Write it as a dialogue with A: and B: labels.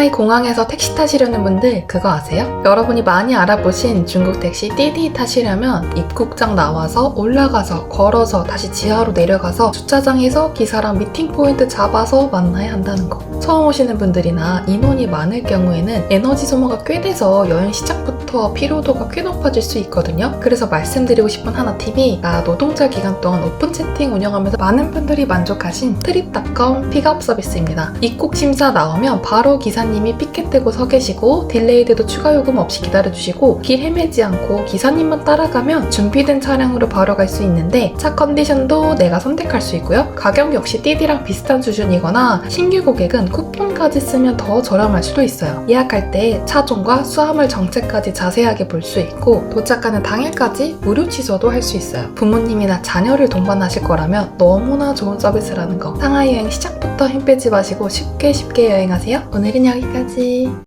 A: 상하이 공항에서 택시 타시려는 분들 그거 아세요? 여러분이 많이 알아보신 중국 택시 띠디 타시려면 입국장 나와서 올라가서 걸어서 다시 지하로 내려가서 주차장에서 기사랑 미팅 포인트 잡아서 만나야 한다는 거. 처음 오시는 분들이나 인원이 많을 경우에는 에너지 소모가 꽤 돼서 여행 시작부터 피로도가 꽤 높아질 수 있거든요. 그래서 말씀드리고 싶은 하나 팁이 나 노동자 기간 동안 오픈 채팅 운영하면서 많은 분들이 만족하신 트립닷컴 픽업 서비스입니다. 입국 심사 나오면 바로 기사님 이 피켓 대고 서 계시고 딜레이 돼도 추가 요금 없이 기다려주시고 길 헤매지 않고 기사님만 따라가면 준비된 차량으로 바로 갈 수 있는데 차 컨디션도 내가 선택할 수 있고요. 가격 역시 띠디랑 비슷한 수준이거나 신규 고객은 쿠폰까지 쓰면 더 저렴할 수도 있어요. 예약할 때 차종과 수화물 정책까지 자세하게 볼 수 있고 도착하는 당일까지 무료 취소도 할 수 있어요. 부모님이나 자녀를 동반하실 거라면 너무나 좋은 서비스라는 거. 상하이 여행 시작부터 힘 빼지 마시고 쉽게 쉽게 여행하세요. 오늘은 여기 까지.